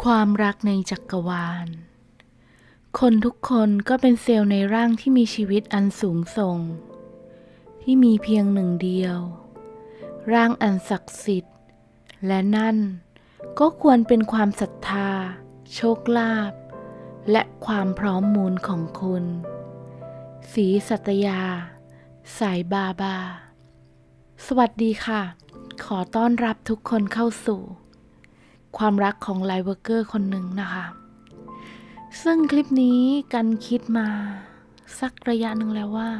ความรักในจักรวาล คนทุกคนก็เป็นเซลล์ในร่างที่มีชีวิตอันสูงส่ง ที่มีเพียงหนึ่งเดียว ร่างอันศักดิ์สิทธิ์ และนั่นก็ควรเป็นความศรัทธา โชคลาภและความพร้อมมูลของคุณ สีสัตยา สายบาบา สวัสดีค่ะ ขอต้อนรับทุกคนเข้าสู่ ความรักของไลฟ์เวอร์เกอร์คนหนึ่งนะคะ ซึ่งคลิปนี้กันคิดมาสักระยะหนึ่งแล้วว่า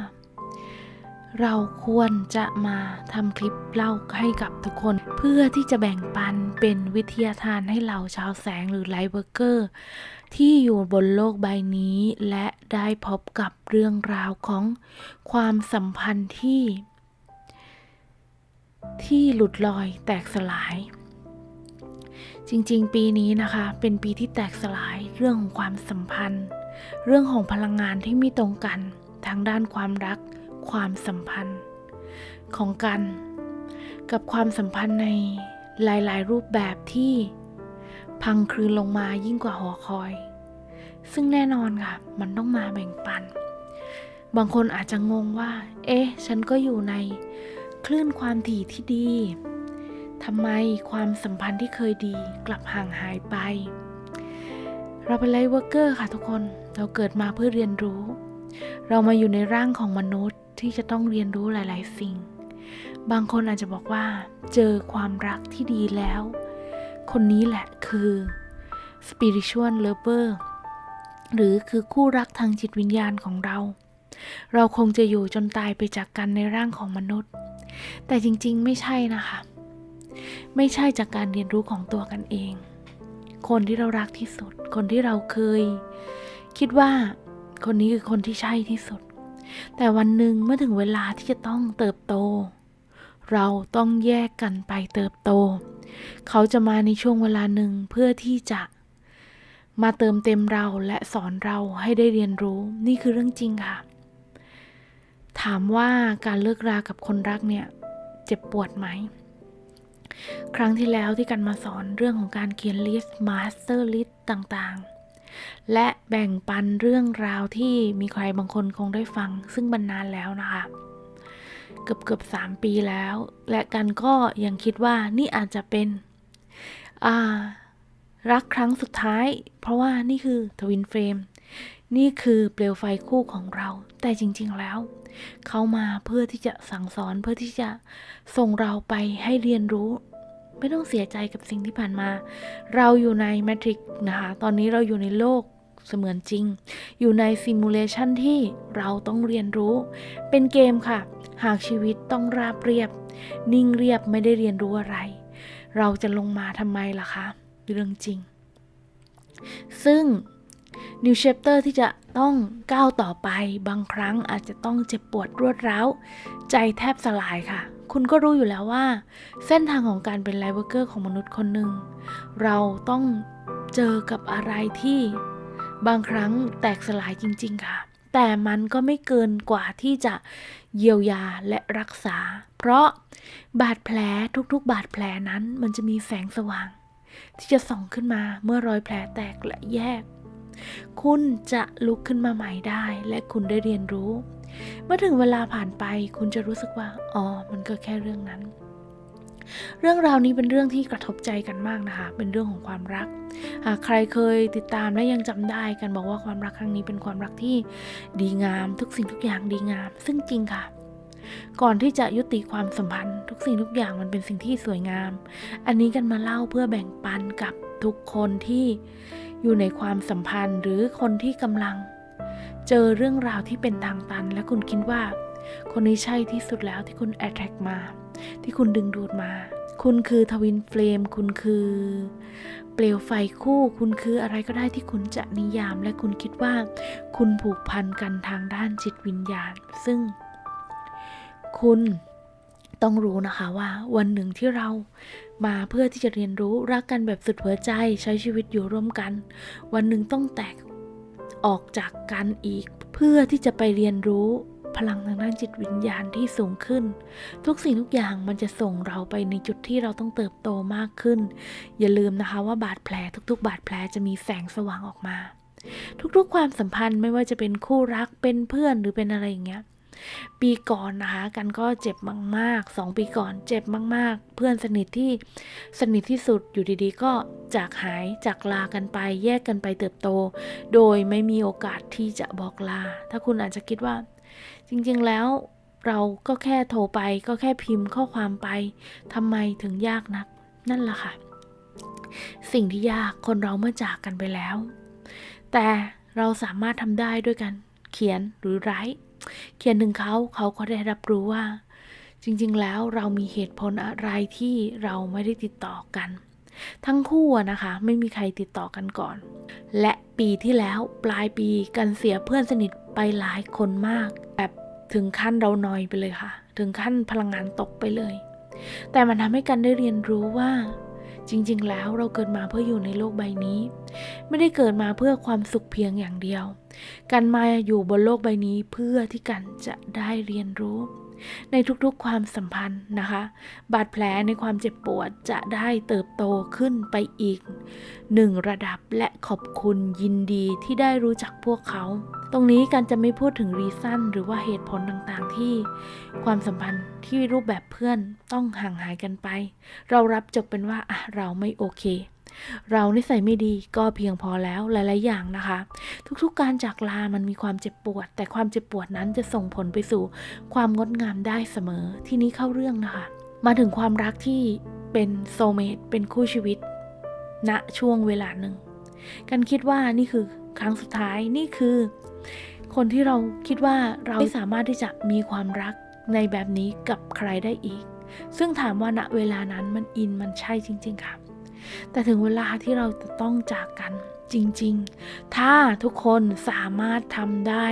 เราควรจะมาทำคลิปเล่าให้กับทุกคน เพื่อที่จะแบ่งปันเป็นวิทยาทานให้เราชาวแสงหรือไลฟ์เวอร์เกอร์ที่อยู่บนโลกใบนี้ และได้พบกับเรื่องราวของความสัมพันธ์ที่ ที่หลุดลอยแตกสลาย จริงๆ ปีนี้นะคะ เป็นปีที่แตกสลายเรื่องของความสัมพันธ์ เรื่องของพลังงานที่ไม่ตรงกันทางด้านความรัก ความสัมพันธ์ ของกัน กับความสัมพันธ์ในหลายๆ รูปแบบที่พังคลืนลงมายิ่งกว่าหอคอย ซึ่งแน่นอนค่ะ มันต้องมาแบ่งปัน บางคนอาจจะงงว่า เอ๊ะ ฉันก็อยู่ในคลื่นความถี่ที่ดี ทำไมความสัมพันธ์ที่เคยดีกลับห่างหายไป เราเป็นไลฟ์เวอร์เกอร์ค่ะทุกคน เราเกิดมาเพื่อเรียนรู้ เรามาอยู่ในร่างของมนุษย์ที่จะต้องเรียนรู้หลาย ๆ สิ่ง บางคนอาจจะบอกว่า เจอความรักที่ดีแล้ว คนนี้แหละคือ spiritual lover หรือคือคู่รักทางจิตวิญญาณของเรา เราคงจะอยู่จนตายไปจากกันในร่างของมนุษย์ แต่จริง ๆ ไม่ใช่นะคะ ไม่ใช่จากการเรียนรู้ของตัวกันเอง คนที่เรารักที่สุด คนที่เราเคย คิดว่าคนนี้คือคนที่ใช่ที่สุด แต่วันหนึ่งเมื่อถึงเวลาที่จะต้องเติบโต เราต้องแยกกันไปเติบโต เขาจะมาในช่วงเวลาหนึ่งเพื่อที่จะมาเติมเต็มเราและสอนเราให้ได้เรียนรู้นี่คือเรื่องจริงค่ะ ถามว่าการเลิกรากับคนรักเนี่ย เจ็บปวดไหม ครั้งที่แล้วที่กันมาสอนเรื่องของการเขียนลิสต์มาสเตอร์ลิสต์ต่างๆ และแบ่งปันเรื่องราวที่มีใครบางคนคงได้ฟัง ซึ่งบรรนานแล้วนะคะ เกือบเกือบสามปีแล้ว และกันก็ยังคิดว่านี่อาจจะเป็นรักครั้งสุดท้าย เพราะว่านี่คือทวินเฟรม นี่คือเปลวไฟคู่ของเรา แต่จริง ๆ แล้ว เขามาเพื่อที่จะสั่งสอนเพื่อที่จะส่งเราไปให้เรียนรู้ ไม่ต้องเสียใจกับสิ่งที่ผ่านมา เราอยู่ในแมทริกนะคะ ตอนนี้เราอยู่ในโลกเสมือนจริง อยู่ในซิมูเลชันที่เราต้องเรียนรู้ เป็นเกมค่ะ หากชีวิตต้องราบเรียบ นิ่งเรียบไม่ได้เรียนรู้อะไร เราจะลงมาทำไมล่ะคะ เรื่องจริง ซึ่ง New Chapter ที่จะต้องก้าวต่อไป บางครั้งอาจจะต้องเจ็บปวดรวดร้าว ใจแทบสลายค่ะ คุณก็รู้อยู่แล้วว่า เส้นทางของการเป็นไลฟ์เวอร์เกอร์ของมนุษย์คนหนึ่ง เราต้องเจอกับอะไรที่บางครั้งแตกสลายจริง ๆ ค่ะ แต่มันก็ไม่เกินกว่าที่จะเยียวยาและรักษา เพราะบาดแผลทุกๆ บาดแผลนั้นมันจะมีแสงสว่าง ที่จะส่องขึ้นมาเมื่อรอยแผลแตกและแยก คุณจะลุกขึ้นมาใหม่ได้ และคุณได้เรียนรู้ เมื่อถึงเวลาผ่านไป คุณจะรู้สึกว่า อ๋อ มันก็แค่เรื่องนั้น เรื่องราวนี้เป็นเรื่องที่กระทบใจกันมากนะคะ เป็นเรื่องของความรัก หากใครเคยติดตามและยังจำได้กันบอกว่าความรักครั้งนี้เป็นความรักที่ดีงาม ทุกสิ่งทุกอย่างดีงาม ซึ่งจริงค่ะก่อนที่จะยุติความสัมพันธ์ ทุกสิ่งทุกอย่างมันเป็นสิ่งที่สวยงาม อันนี้กันมาเล่าเพื่อแบ่งปันกับทุกคนที่ อยู่ในความสัมพันธ์หรือคนที่กำลัง เจอเรื่องราวที่เป็นทางตัน และคุณคิดว่า คนนี้ใช่ที่สุดแล้วที่คุณแอ t แทกมา ที่คุณดึงดูดมา คุณคือทวินเฟลม คุณคือ เปลวไฟคู่ คุณคืออะไรก็ได้ที่คุณจะนิยาม และคุณคิดว่า คุณผูกพันกันทางด้านจิตวิญญาณ ซึ่ง คุณต้องรู้นะคะว่าวันหนึ่งที่เรา มาเพื่อที่จะเรียนรู้รักกันแบบสุดหัวใจใช้ชีวิตอยู่ร่วมกัน วันหนึ่งต้องแตกออกจากกันอีก เพื่อที่จะไปเรียนรู้พลังทางด้านจิตวิญญาณที่สูงขึ้น ทุกสิ่งทุกอย่างมันจะส่งเราไปในจุดที่เราต้องเติบโตมากขึ้น อย่าลืมนะคะว่าบาดแผลทุกๆ บาดแผลจะมีแสงสว่างออกมา ทุกๆ ความสัมพันธ์ไม่ว่าจะเป็นคู่รักเป็นเพื่อนหรือเป็นอะไรอย่างเงี้ย ปีก่อนนะคะ กันก็เจ็บมากๆสองปีก่อนเจ็บมาก ๆ เพื่อนสนิทที่สนิทที่สุดอยู่ดีๆ ก็จากหายจากลากันไป แยกกันไปเติบโต โดยไม่มีโอกาสที่จะบอกลา ถ้าคุณอาจจะคิดว่า จริงๆแล้วเราก็แค่โทรไปก็แค่พิมพ์ข้อความไปทำไมถึงยากนัก นั่นแหละค่ะ สิ่งที่ยากคนเราเมื่อจากกันไปแล้ว แต่เราสามารถทำได้ด้วยกันเขียนหรือไร้ เขียนถึงเขาเขาก็ได้รับรู้ว่า จริงๆแล้วเรามีเหตุผลอะไรที่เราไม่ได้ติดต่อกัน ทั้งคู่นะคะไม่มีใครติดต่อกันก่อน และปีที่แล้วปลายปีกันเสียเพื่อนสนิทไปหลายคนมาก แบบถึงขั้นเรานอยไปเลยค่ะ ถึงขั้นพลังงานตกไปเลย แต่มันทำให้กันได้เรียนรู้ว่า จริงๆ แล้วเราเกิดมาเพื่ออยู่ในโลกใบนี้ ไม่ได้เกิดมาเพื่อความสุขเพียงอย่างเดียว การมาอยู่บนโลกใบนี้เพื่อที่กันจะได้เรียนรู้ในทุกๆความสัมพันธ์นะคะ บาดแผลในความเจ็บปวดจะได้เติบโตขึ้นไปอีกหนึ่งระดับและขอบคุณยินดีที่ได้รู้จักพวกเขา ตรงนี้กันจะไม่พูดถึงรีซันหรือว่าเหตุผลต่างๆที่ ความสัมพันธ์ที่รูปแบบเพื่อนต้องห่างหายกันไป เรารับจบเป็นว่าอะเราไม่โอเค เรานิสัยไม่ดีก็เพียงพอแล้วหลาย ๆ อย่างนะคะ ทุกๆ การจากลามันมีความเจ็บปวด แต่ความเจ็บปวดนั้นจะส่งผลไปสู่ความงดงามได้เสมอที่นี้เข้าเรื่องนะคะ มาถึงความรักที่เป็นโซเมตเป็นคู่ชีวิตณช่วงเวลาหนึ่ง กันคิดว่านี่คือครั้งสุดท้ายนี่คือ คนที่เราคิดว่าเราไม่สามารถที่จะมีความรักในแบบนี้กับใครได้อีก ซึ่งถามว่าณเวลานั้นมันอินมันใช่จริง ๆค่ะ แต่ถึงเวลาที่เราจะต้องจากกันจริงๆ ถ้าทุกคนสามารถทำได้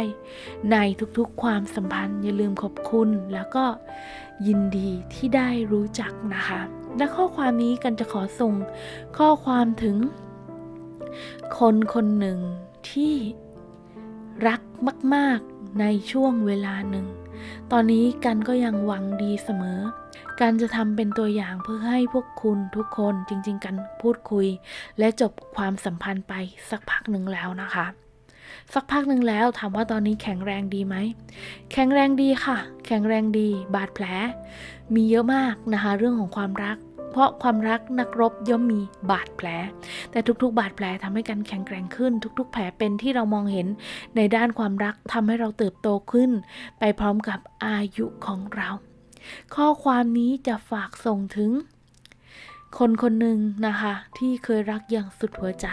ในทุกๆความสัมพันธ์ อย่าลืมขอบคุณ แล้วก็ยินดีที่ได้รู้จักนะคะ และข้อความนี้กันจะขอส่งข้อความถึง คนคนหนึ่งที่รักมาก ๆ ในช่วงเวลาหนึ่ง ตอนนี้กันก็ยังหวังดีเสมอ การจะทำเป็นตัวอย่างเพื่อให้พวกคุณทุกคนจริง ๆ กันพูดคุย และจบความสัมพันธ์ไปสักพักหนึ่งแล้วนะคะ สักพักหนึ่งแล้วถามว่าตอนนี้แข็งแรงดีไหม แข็งแรงดีค่ะ แข็งแรงดี บาดแผล มีเยอะมากนะคะ เรื่องของความรักเพราะความรักนักรบย่อมมีบาดแผล แต่ทุกๆ บาดแผลทำให้กันแข็งแกร่งขึ้น ทุก ๆ แผลเป็นที่เรามองเห็นในด้านความรักทำให้เราเติบโตขึ้น ไปพร้อมกับอายุของเรา ข้อความนี้จะฝากส่งถึง คนคนหนึ่งนะคะ ที่เคยรักอย่างสุดหัวใจ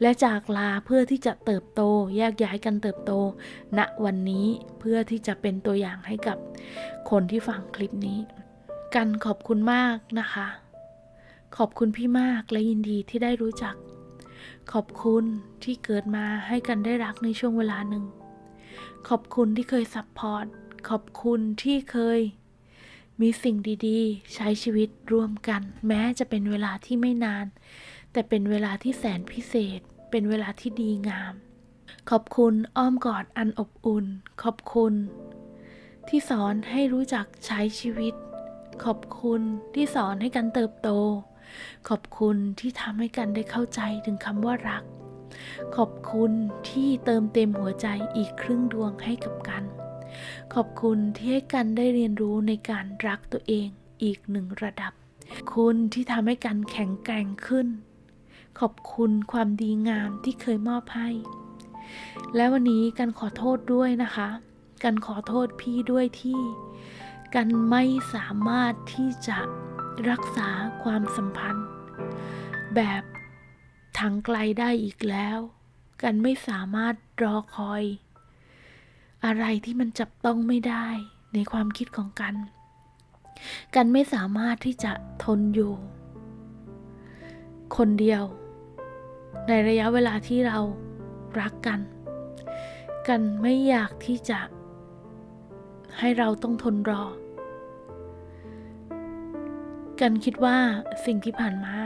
และจากลาเพื่อที่จะเติบโตแยกย้ายกันเติบโตณวันนี้เพื่อที่จะเป็นตัวอย่างให้กับคนที่ฟังคลิปนี้ กันขอบคุณมากนะคะ ขอบคุณพี่มากและยินดีที่ได้รู้จัก ขอบคุณที่เกิดมาให้กันได้รักในช่วงเวลาหนึ่งขอบคุณที่เคยซัพพอร์ต ขอบคุณที่เคย มีสิ่งดีๆ ใช้ชีวิตร่วมกัน แม้จะเป็นเวลาที่ไม่นาน แต่เป็นเวลาที่แสนพิเศษ เป็นเวลาที่ดีงาม ขอบคุณอ้อมกอดอันอบอุ่น ขอบคุณ ที่สอนให้รู้จักใช้ชีวิต ขอบคุณที่สอนให้กันเติบโต ขอบคุณที่ทำให้กันได้เข้าใจถึงคำว่ารัก ขอบคุณที่เติมเต็มหัวใจอีกครึ่งดวงให้กับกัน ขอบคุณที่ให้กันได้เรียนรู้ในการรักตัวเองอีกหนึ่งระดับ คุณที่ทำให้กันแข็งแกร่งขึ้น ขอบคุณความดีงามที่เคยมอบให้ และวันนี้กันขอโทษด้วยนะคะ กันขอโทษพี่ด้วยที่ กันไม่สามารถที่จะรักษาความสัมพันธ์ แบบทางไกลได้อีกแล้ว กันไม่สามารถรอคอย อะไรที่มันจับต้องไม่ได้ในความคิดของกัน กันไม่สามารถที่จะทนอยู่ คนเดียว ในระยะเวลาที่เรารักกัน กันไม่อยากที่จะ ให้เราต้องทนรอ กันคิดว่าสิ่งที่ผ่านมา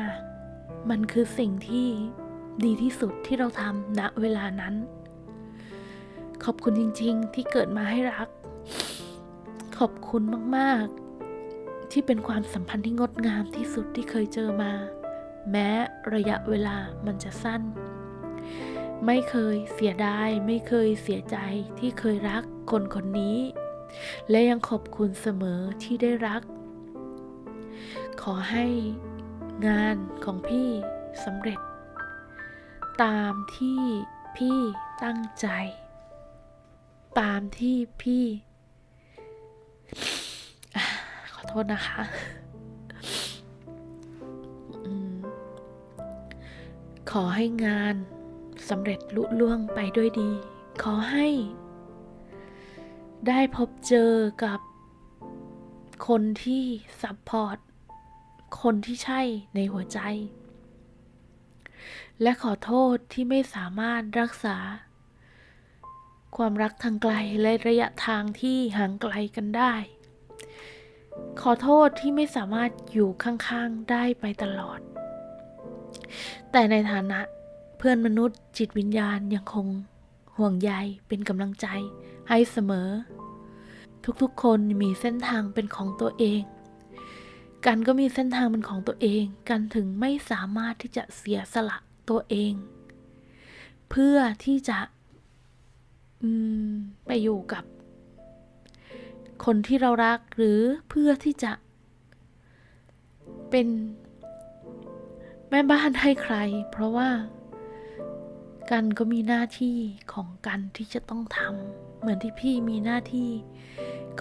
มันคือสิ่งที่ดีที่สุดที่เราทำณเวลานั้น ขอบคุณจริง ๆ ที่เกิดมาให้รัก ขอบคุณมากๆ ที่เป็นความสัมพันธ์ที่งดงามที่สุดที่เคยเจอมา แม้ระยะเวลามันจะสั้น ไม่เคยเสียดาย ไม่เคยเสียใจที่เคยรักคนคนนี้ และยังขอบคุณเสมอที่ได้รัก ขอให้งานของพี่สำเร็จ ตามที่พี่ตั้งใจ ตามที่พี่ ขอโทษนะคะอขอให้งานสำเร็จลุล่วงไปด้วยดี ขอให้ ได้พบเจอกับคนที่ซัพพอร์ต คนที่ใช่ในหัวใจ และขอโทษที่ไม่สามารถรักษา ความรักทางไกลและระยะทางที่ห่างไกลกันได้ ขอโทษที่ไม่สามารถอยู่ข้างๆได้ไปตลอด แต่ในฐานะเพื่อนมนุษย์จิตวิญญาณยังคงห่วงใยเป็นกำลังใจให้เสมอ ทุกๆ คนมีเส้นทางเป็นของตัวเอง กันก็มีเส้นทางเป็นของตัวเอง กันถึงไม่สามารถที่จะเสียสละตัวเอง เพื่อที่จะ ไปอยู่กับ คนที่เรารักหรือเพื่อที่จะ เป็น แม่บ้านให้ใคร เพราะว่า กันก็มีหน้าที่ของกันที่จะต้องทำเหมือนที่พี่มีหน้าที่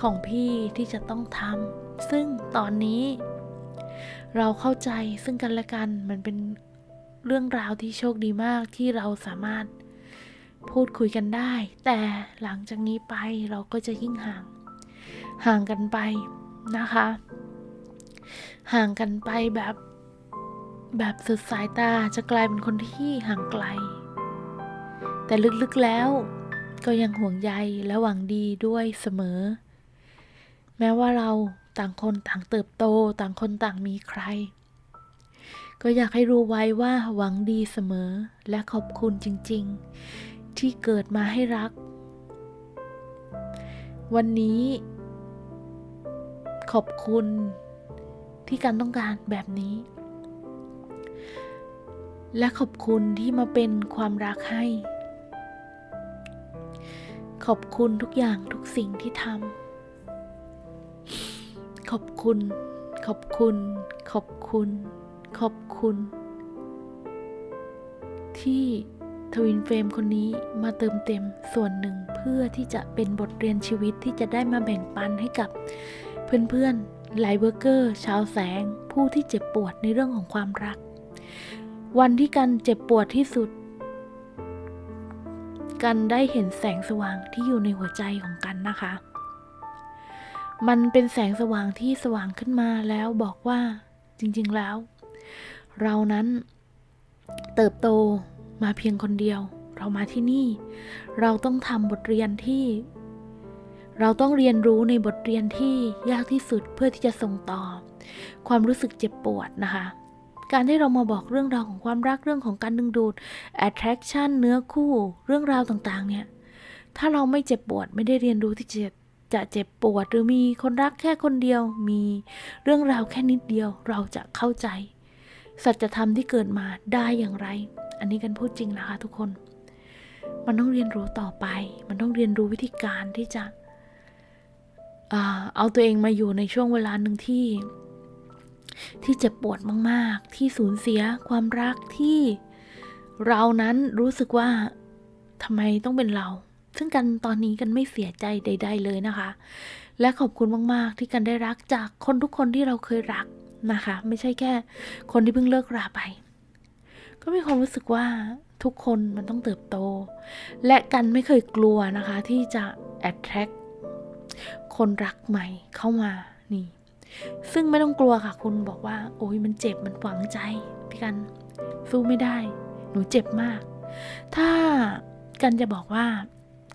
ของพี่ที่จะต้องทำซึ่งตอนนี้ เราเข้าใจซึ่งกันและกันมันเป็นเรื่องราวที่โชคดีมากที่เราสามารถ พูดคุยกันได้ แต่หลังจากนี้ไปเราก็จะยิ่งห่าง ห่างกันไปนะคะ ห่างกันไปแบบแบบสุดสายตาจะกลายเป็นคนที่ห่างไกล แต่ลึกๆแล้วก็ยังห่วงใยและหวังดีด้วยเสมอ แม้ว่าเราต่างคนต่างเติบโตต่างคนต่างมีใคร ก็อยากให้รู้ไว้ว่าหวังดีเสมอและขอบคุณจริง ๆ ที่เกิดมาให้รัก วันนี้ ขอบคุณที่การต้องการแบบนี้ และขอบคุณที่มาเป็นความรักให้ ขอบคุณทุกอย่างทุกสิ่งที่ทำขอบคุณ ขอบคุณ ขอบคุณ ขอบคุณ ที่ ทวินเฟรมคนนี้มาเติมเต็มส่วนหนึ่งเพื่อที่จะเป็นบทเรียนชีวิตที่จะได้มาแบ่งปันให้กับเพื่อนๆไลเวอร์เกอร์ ชาวแสง ผู้ที่เจ็บปวดในเรื่องของความรัก วันที่กันเจ็บปวดที่สุด กันได้เห็นแสงสว่างที่อยู่ในหัวใจของกันนะคะ มันเป็นแสงสว่างที่สว่างขึ้นมาแล้วบอกว่าจริงๆแล้ว เรานั้นเติบโต มาเพียงคนเดียว เรามาที่นี่ เราต้องทำบทเรียนที่ เราต้องเรียนรู้ในบทเรียนที่ยากที่สุดเพื่อที่จะส่งต่อ ความรู้สึกเจ็บปวดนะคะ การที่เรามาบอกเรื่องราวของความรักเรื่องของการดึงดูด attraction เนื้อคู่ เรื่องราวต่างๆ เนี่ย ถ้าเราไม่เจ็บปวดไม่ได้เรียนรู้ที่จะจะเจ็บปวดหรือมีคนรักแค่คนเดียว มีเรื่องราวแค่นิดเดียว เราจะเข้าใจ สัจธรรมที่เกิดมาได้อย่างไร อันนี้กันพูดจริงนะคะทุกคน มันต้องเรียนรู้ต่อไป มันต้องเรียนรู้วิธีการที่จะเอาตัวเองมาอยู่ในช่วงเวลาหนึ่งที่ ที่เจ็บปวดมากๆ ที่สูญเสียความรักที่เรานั้นรู้สึกว่าทำไมต้องเป็นเรา ซึ่งกันตอนนี้กันไม่เสียใจใด ๆ เลยนะคะ และขอบคุณมากๆ ที่กันได้รักจากคนทุกคนที่เราเคยรักนะคะ ไม่ใช่แค่คนที่เพิ่งเลิกราไป ก็มีความรู้สึกว่าทุกคนมันต้องเติบโต และกันไม่เคยกลัวนะคะ ที่จะ attract คนรักใหม่เข้ามานี่ ซึ่งไม่ต้องกลัวค่ะ คุณบอกว่า โอ้ยมันเจ็บมันฝังใจ พี่กันสู้ไม่ได้ หนูเจ็บมาก ถ้ากันจะบอกว่า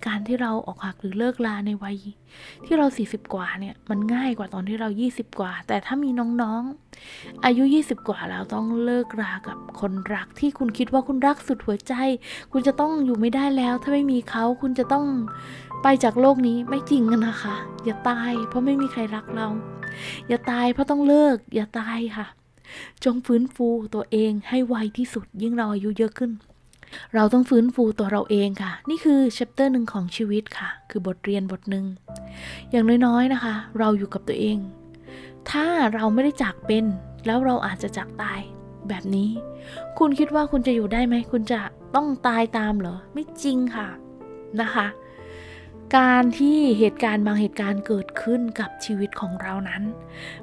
การที่เราออกหักหรือเลิกลาในวัย ที่เรา 40 กว่าเนี่ย มันง่ายกว่าตอนที่เรา 20 กว่า แต่ถ้ามีน้องๆ อายุ 20 กว่าแล้วต้องเลิกรากับคนรักที่คุณคิดว่าคุณรักสุดหัวใจ คุณจะต้องอยู่ไม่ได้แล้ว ถ้าไม่มีเขาคุณจะต้องไปจากโลกนี้ไม่จริงนะคะ อย่าตาย เพราะไม่มีใครรักเรา อย่าตายเพราะต้องเลิก อย่าตายค่ะ จงฟื้นฟูตัวเองให้ไวที่สุดยิ่งเราอายุเยอะขึ้น เราต้องฟื้นฟูตัวเราเองค่ะ นี่คือชัปเตอร์หนึ่งของชีวิตค่ะ คือบทเรียนบทหนึ่ง อย่างน้อยๆนะคะ เราอยู่กับตัวเอง ถ้าเราไม่ได้จากเป็น แล้วเราอาจจะจากตายแบบนี้ คุณคิดว่าคุณจะอยู่ได้ไหม คุณจะต้องตายตามเหรอ ไม่จริงค่ะนะคะ การที่เหตุการณ์บางเหตุการณ์เกิดขึ้นกับชีวิตของเรานั้น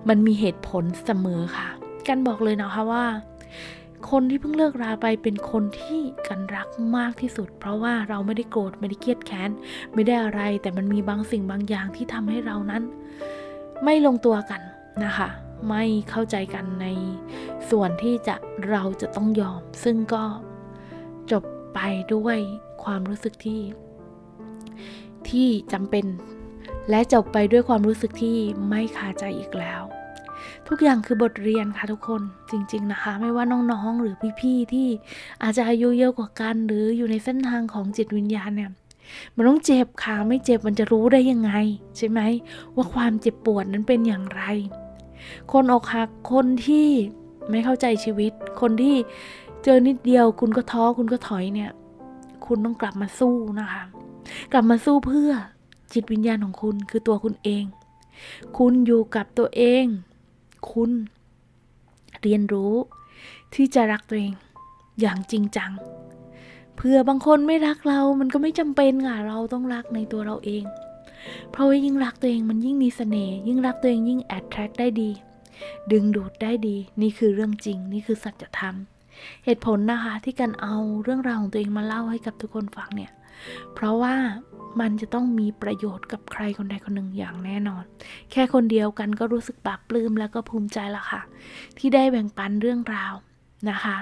มันมีเหตุผลเสมอค่ะ กันบอกเลยนะคะว่า คนที่เพิ่งเลิกราไปเป็นคนที่กันรักมากที่สุด เพราะว่าเราไม่ได้โกรธไม่ได้เครียดแค้นไม่ได้อะไร แต่มันมีบางสิ่งบางอย่างที่ทำให้เรานั้น ไม่ลงตัวกันนะคะ ไม่เข้าใจกันในส่วนที่จะเราจะต้องยอม ซึ่งก็จบไปด้วยความรู้สึกที่ ที่จำเป็น และจบไปด้วยความรู้สึกที่ไม่คาใจอีกแล้ว ทุกอย่างคือบทเรียนค่ะทุกคนจริง ๆนะคะ ไม่ว่าน้องๆ หรือพี่ๆที่อาจจะอายุเยอะกว่ากัน หรืออยู่ในเส้นทางของจิตวิญญาณเนี่ยมันต้องเจ็บค่ะไม่เจ็บมันจะรู้ได้ยังไง ใช่ไหมว่าความเจ็บปวดนั้นเป็นอย่างไร คนอกหักคนที่ไม่เข้าใจชีวิต คนที่เจอนิดเดียว คุณก็ท้อคุณก็ถอยเนี่ย คุณต้องกลับมาสู้นะคะ กลับมาสู้เพื่อจิตวิญญาณของคุณคือตัวคุณเอง คุณอยู่กับตัวเอง คุณ เรียนรู้ ที่จะรักตัวเอง อย่างจริงจัง เพื่อบางคนไม่รักเรา มันก็ไม่จำเป็นค่ะเราต้องรักในตัวเราเอง เพราะว่ายิ่งรักตัวเองมันยิ่งมีเสน่ห์ยิ่งรักตัวเองยิ่ง attract ได้ดี ดึงดูดได้ดี นี่คือเรื่องจริง นี่คือสัจธรรม เหตุผลนะคะที่การเอาเรื่องราวของตัวเองมาเล่าให้กับทุกคนฟังเนี่ย เพราะว่ามันจะต้องมีประโยชน์กับใครคนใดคนหนึ่งอย่างแน่นอน แค่คนเดียวกันก็รู้สึกปลาบปลื้มแล้วก็ภูมิใจละค่ะ ที่ได้แบ่งปันเรื่องราวนะคะ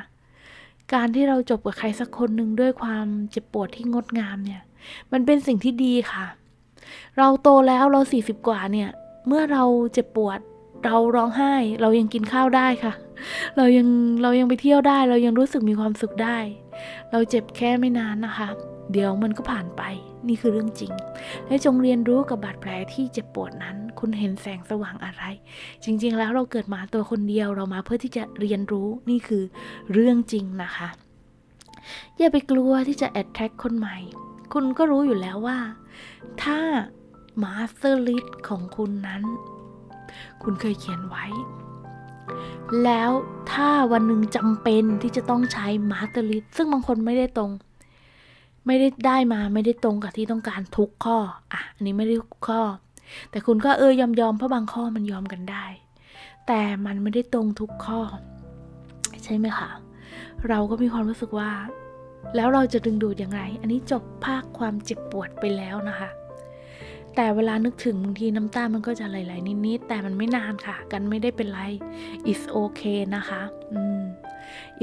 การที่เราจบกับใครสักคนหนึ่งด้วยความเจ็บปวดที่งดงามเนี่ย มันเป็นสิ่งที่ดีค่ะ เราโตแล้วเราสี่สิบกว่าเนี่ย เมื่อเราเจ็บปวดเราร้องไห้ เรายังกินข้าวได้ค่ะ เรายังเรายังไปเที่ยวได้ เรายังรู้สึกมีความสุขได้ เราเจ็บแค่ไม่นานนะคะ เดี๋ยวมันก็ผ่านไป นี่คือเรื่องจริง และจงเรียนรู้กับบาดแผลที่เจ็บปวดนั้น คุณเห็นแสงสว่างอะไร จริง ๆ แล้วเราเกิดมาตัวคนเดียวเรามาเพื่อที่จะเรียนรู้นี่คือเรื่องจริงนะคะ อย่าไปกลัวที่จะแอดแท็กคนใหม่ คุณก็รู้อยู่แล้วว่า ถ้ามาสเตอร์ลิสของคุณนั้น คุณเคยเขียนไว้ แล้วถ้าวันหนึ่งจำเป็นที่จะต้องใช้มาสเตอร์ลิสซึ่งบางคนไม่ได้ตรง ไม่ได้ได้มาไม่ได้ตรงกับที่ต้องการทุกข้ออะอันนี้ไม่ได้ทุกข้อ แต่คุณก็เออยอมยอมเพราะบางข้อมันยอมกันได้ แต่มันไม่ได้ตรงทุกข้อ ใช่ไหมคะเราก็มีความรู้สึกว่า แล้วเราจะดึงดูดอย่างไร อันนี้จบภาคความเจ็บปวดไปแล้วนะคะแต่เวลานึกถึงบางทีน้ำตามันก็จะไหลๆนิดๆแต่มันไม่นานค่ะ กันไม่ได้เป็นไร it's okay นะคะ อืม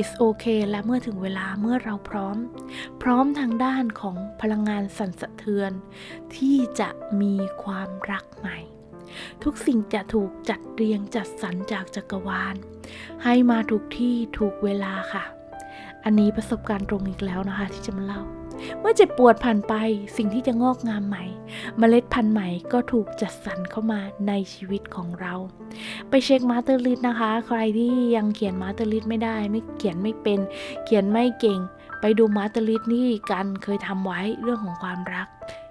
it's okay และเมื่อถึงเวลาเมื่อเราพร้อม พร้อมทางด้านของพลังงานสั่นสะเทือน ที่จะมีความรักใหม่ ทุกสิ่งจะถูกจัดเรียงจัดสรรจากจักรวาล ให้มาถูกที่ถูกเวลาค่ะ อันนี้ประสบการณ์ตรงอีกแล้วนะคะที่จะมาเล่า เมื่อเจ็บปวดผ่านไปสิ่งที่จะงอกงามใหม่เมล็ดพันธุ์ใหม่ก็ถูกจัดสรรเข้ามาในชีวิตของเรา ไปเช็คมาสเตอร์ลิสนะคะ ใครที่ยังเขียนมาสเตอร์ลิสไม่ได้ ไม่เขียนไม่เป็น เขียนไม่เก่ง ไปดูมาสเตอร์ลิสนี่กันเคยทำไว้เรื่องของความรัก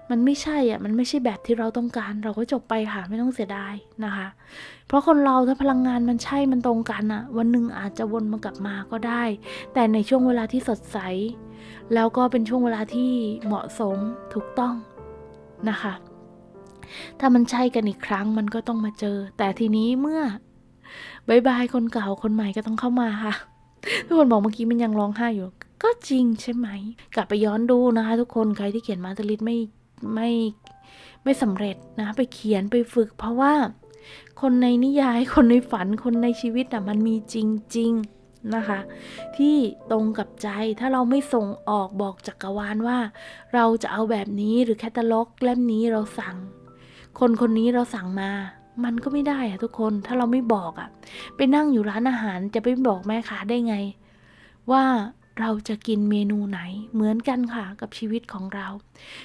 มันไม่ใช่อะมันไม่ใช่แบบที่เราต้องการ เราก็จบไปค่ะไม่ต้องเสียดายนะคะ เพราะคนเราถ้าพลังงานมันใช่มันตรงกันอะวันหนึ่งอาจจะวนมากลับมาก็ได้ แต่ในช่วงเวลาที่สดใส แล้วก็เป็นช่วงเวลาที่เหมาะสมถูกต้องนะคะ ถ้ามันใช่กันอีกครั้งมันก็ต้องมาเจอ แต่ทีนี้เมื่อบายบายคนเก่าคนใหม่ก็ต้องเข้ามาค่ะ ทุกคนบอกเมื่อกี้มันยังร้องไห้อยู่ ก็จริงใช่ไหม กลับไปย้อนดูนะคะ ทุกคนใครที่เขียนมาตลิดไม่ไม่ไม่สำเร็จนะ ไปเขียนไปฝึก เพราะว่า คนในนิยายคนในฝันคนในชีวิตอะมันมีจริง ๆ นะคะ ที่ตรงกับใจถ้าเราไม่ส่งออกบอกจักรวาลว่า เราจะเอาแบบนี้หรือแคตตาล็อกเล่มนี้เราสั่ง คนคนนี้เราสั่งมา มันก็ไม่ได้อะทุกคนถ้าเราไม่บอกอะไปนั่งอยู่ร้านอาหารจะไปบอกแม่ค้าได้ไง ว่าเราจะกินเมนูไหนเหมือนกันค่ะกับชีวิตของเรา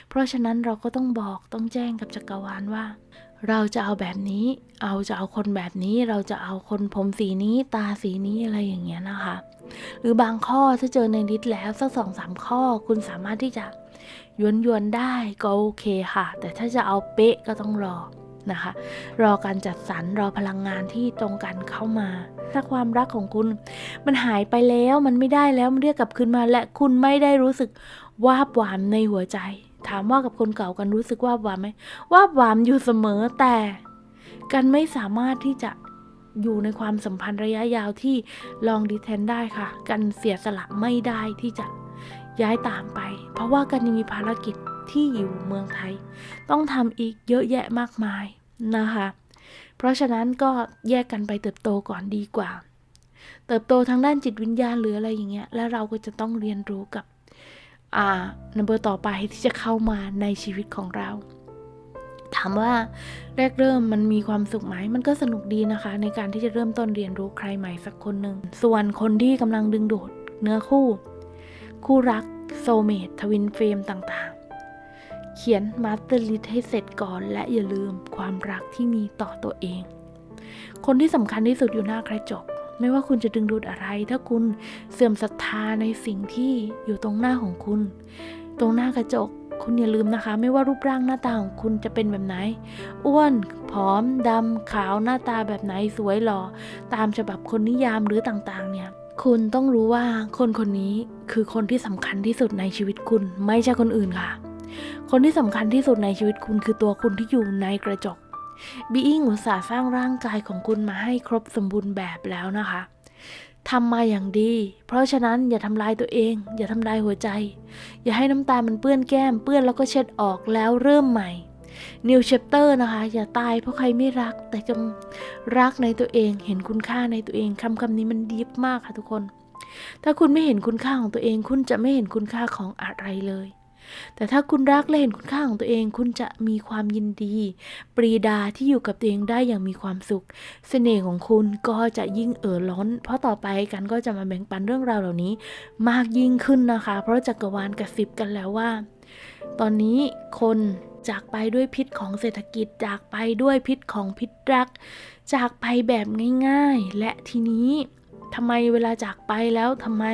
เพราะฉะนั้นเราก็ต้องบอกต้องแจ้งกับจักรวาลว่า เราจะเอาแบบนี้ เอาจะเอาคนแบบนี้ เราจะเอาคนผมสีนี้ ตาสีนี้อะไรอย่างเงี้ยนะคะ หรือบางข้อถ้าเจอในลิสต์แล้วสักสองสามข้อคุณสามารถที่จะยวนยวนได้ก็โอเคค่ะ แต่ถ้าจะเอาเป๊ะก็ต้องรอนะคะ รอการจัดสรรรอพลังงานที่ตรงกันเข้ามา ถ้าความรักของคุณ มันหายไปแล้วมันไม่ได้แล้วมันเรียกกลับคืนมา และคุณไม่ได้รู้สึกวาบหวามในหัวใจ ถามว่ากับคนเก่ากันรู้สึกว่าบหวามไหมวาบหวามอยู่เสมอแต่กันไม่สามารถที่จะอยู่ในความสัมพันธ์ระยะยาวที่ลองดีเทนได้ค่ะ กันเสียสละไม่ได้ที่จะย้ายตามไป เพราะว่ากันยังมีภารกิจที่อยู่เมืองไทย ต้องทำอีกเยอะแยะมากมายนะคะ เพราะฉะนั้นก็แยกกันไปเติบโตก่อนดีกว่า เติบโตทางด้านจิตวิญญาณหรืออะไรอย่างเงี้ย แล้วเราก็จะต้องเรียนรู้กับ อ่านัมเบอร์ต่อไปที่จะเข้ามาในชีวิตของเรา ถามว่าแรกเริ่มมันมีความสุขไหมมันก็สนุกดีนะคะ ในการที่จะเริ่มต้นเรียนรู้ใครใหม่สักคนหนึ่งส่วนคนที่กำลังดึงดูดเนื้อคู่ คู่รักโซเมตทวินเฟรมต่างๆ เขียนมาสเตอร์ลิสให้เสร็จก่อนและอย่าลืมความรักที่มีต่อตัวเอง คนที่สำคัญที่สุดอยู่หน้ากระจก ไม่ว่าคุณจะดึงดูดอะไร ถ้าคุณเสื่อมศรัทธาในสิ่งที่อยู่ตรงหน้าของคุณ ตรงหน้ากระจก คุณอย่าลืมนะคะ ไม่ว่ารูปร่างหน้าตาของคุณจะเป็นแบบไหน อ้วนผอมดำขาวหน้าตาแบบไหนสวยหล่อตามฉบับคนนิยามหรือต่างๆ เนี่ยคุณต้องรู้ว่าคนคนนี้คือคนที่สำคัญที่สุดในชีวิตคุณ ไม่ใช่คนอื่นค่ะ คนที่สำคัญที่สุดในชีวิตคุณคือตัวคุณที่อยู่ในกระจก บีอิงอุตส่าห์สร้างร่างกายของคุณมาให้ครบสมบูรณ์แบบแล้วนะคะทำมาอย่างดี เพราะฉะนั้นอย่าทำลายตัวเอง อย่าทำลายหัวใจ อย่าให้น้ำตามันเปื้อนแก้ม เปื้อนแล้วก็เช็ดออกแล้วเริ่มใหม่ New Chapter นะคะ อย่าตายเพราะใครไม่รัก แต่จงรักในตัวเอง เห็นคุณค่าในตัวเองคำคำนี้มันดีฟมากค่ะทุกคน ถ้าคุณไม่เห็นคุณค่าของตัวเอง คุณจะไม่เห็นคุณค่าของอะไรเลย แต่ถ้าคุณรักและเห็นคุณค่าของตัวเอง คุณจะมีความยินดี ปรีดาที่อยู่กับตัวเองได้อย่างมีความสุข เสน่ห์ของคุณก็จะยิ่งเอ่อล้น เพราะต่อไปกันก็จะมาแบ่งปันเรื่องราวเหล่านี้ มากยิ่งขึ้นนะคะ เพราะจักรวาลกระซิบกันแล้วว่า ตอนนี้คนจากไปด้วยพิษของเศรษฐกิจ จากไปด้วยพิษของพิษรัก จากไปแบบง่าย ๆ และทีนี้ ทำไมเวลาจากไปแล้วทำไม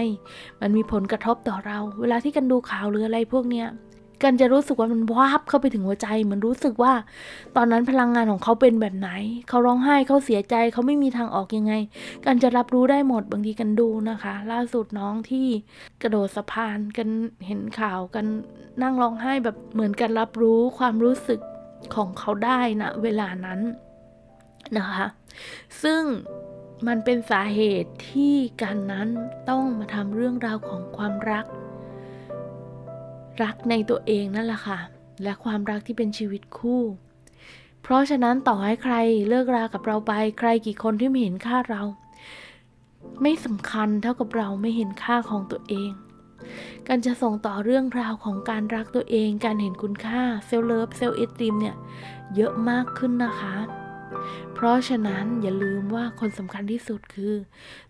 มันมีผลกระทบต่อเรา เวลาที่กันดูข่าวหรืออะไรพวกเนี้ยกันจะรู้สึกว่ามันวาบเข้าไปถึงหัวใจเหมือนรู้สึกว่า ตอนนั้นพลังงานของเขาเป็นแบบไหน เขาร้องไห้เขาเสียใจเขาไม่มีทางออกยังไง กันจะรับรู้ได้หมดบางทีกันดูนะคะ ล่าสุดน้องที่กระโดดสะพานกันเห็นข่าวกันนั่งร้องไห้แบบเหมือนกันรับรู้ความรู้สึกของเขาได้นะเวลานั้นนะคะ ซึ่ง มันเป็นสาเหตุที่การนั้นต้องมาทำเรื่องราวของความรัก รักในตัวเองนั่นแหละค่ะ และความรักที่เป็นชีวิตคู่ เพราะฉะนั้นต่อให้ใครเลิกรากับเราไป ใครกี่คนที่ไม่เห็นค่าเรา ไม่สำคัญเท่ากับเราไม่เห็นค่าของตัวเอง การจะส่งต่อเรื่องราวของการรักตัวเอง การเห็นคุณค่าเซลเลิฟเซลเอสติมเนี่ยเยอะมากขึ้นนะคะ เพราะฉะนั้นอย่าลืมว่าคนสำคัญที่สุดคือ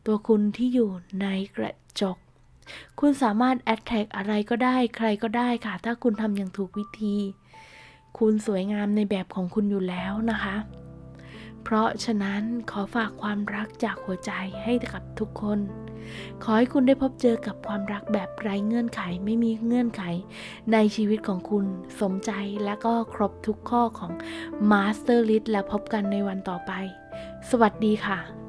ตัวคุณที่อยู่ในกระจก คุณสามารถแอดแท็กอะไรก็ได้ใครก็ได้ค่ะ ถ้าคุณทำอย่างถูกวิธี คุณสวยงามในแบบของคุณอยู่แล้วนะคะ เพราะฉะนั้นขอฝากความรักจากหัวใจให้กับทุกคน ขอให้คุณได้พบเจอกับความรักแบบไร้เงื่อนไขไม่มีเงื่อนไข ในชีวิตของคุณสมใจและก็ครบทุกข้อของ Master List และพบกันในวันต่อไป สวัสดีค่ะ